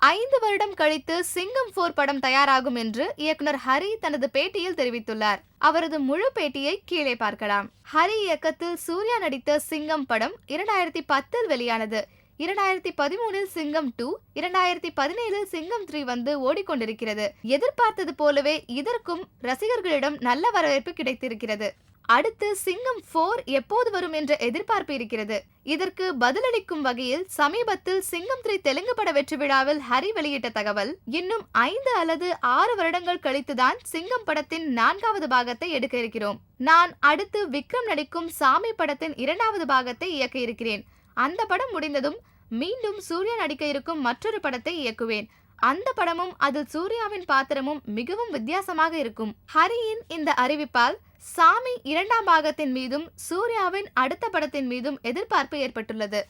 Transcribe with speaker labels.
Speaker 1: ஐந்து வருடம் கழித்து சிங்கம் போர் படம் தயாராகும் என்று இயக்குனர் ஹரி தனது பேட்டியில் தெரிவித்துள்ளார். அவரது முழு பேட்டியை கீழே பார்க்கலாம். ஹரி இயக்கத்தில் சூர்யா நடித்த சிங்கம் படம் இரண்டாயிரத்தி பத்தில் வெளியானது. இரண்டாயிரத்தி பதிமூணில் சிங்கம் டூ இரண்டாயிரத்தி பதினேழில் சிங்கம் த்ரீ வந்து ஓடிக்கொண்டிருக்கிறது. எதிர்பார்த்தது போலவே இதற்கும் ரசிகர்களிடம் நல்ல வரவேற்பு கிடைத்திருக்கிறது. அடுத்து சிங்கம் போர் எப்போது வரும் என்ற எதிர்பார்ப்பு இருக்கிறது. இதற்கு பதிலளிக்கும் வகையில் சமீபத்தில் சிங்கம் த்ரீ தெலுங்கு பட வெற்றி விழாவில் ஹரி வெளியிட்ட தகவல் இன்னும் ஐந்து அல்லது ஆறு வருடங்கள் கழித்துதான் சிங்கம் படத்தின் நான்காவது பாகத்தை எடுக்க இருக்கிறோம். நான் அடுத்து விக்ரம் நடிக்கும் சாமி படத்தின் இரண்டாவது பாகத்தை இயக்க இருக்கிறேன். அந்த படம் முடிந்ததும் மீண்டும் சூர்யா நடிக்க இருக்கும் மற்றொரு படத்தை இயக்குவேன். அந்த படமும் அதில் சூர்யாவின் பாத்திரமும் மிகவும் வித்தியாசமாக இருக்கும். ஹரியின் இந்த அறிவிப்பால் சாமி இரண்டாம் பாகத்தின் மீதும் சூர்யாவின் அடுத்த படத்தின் மீதும் எதிர்பார்ப்பு ஏற்பட்டுள்ளது.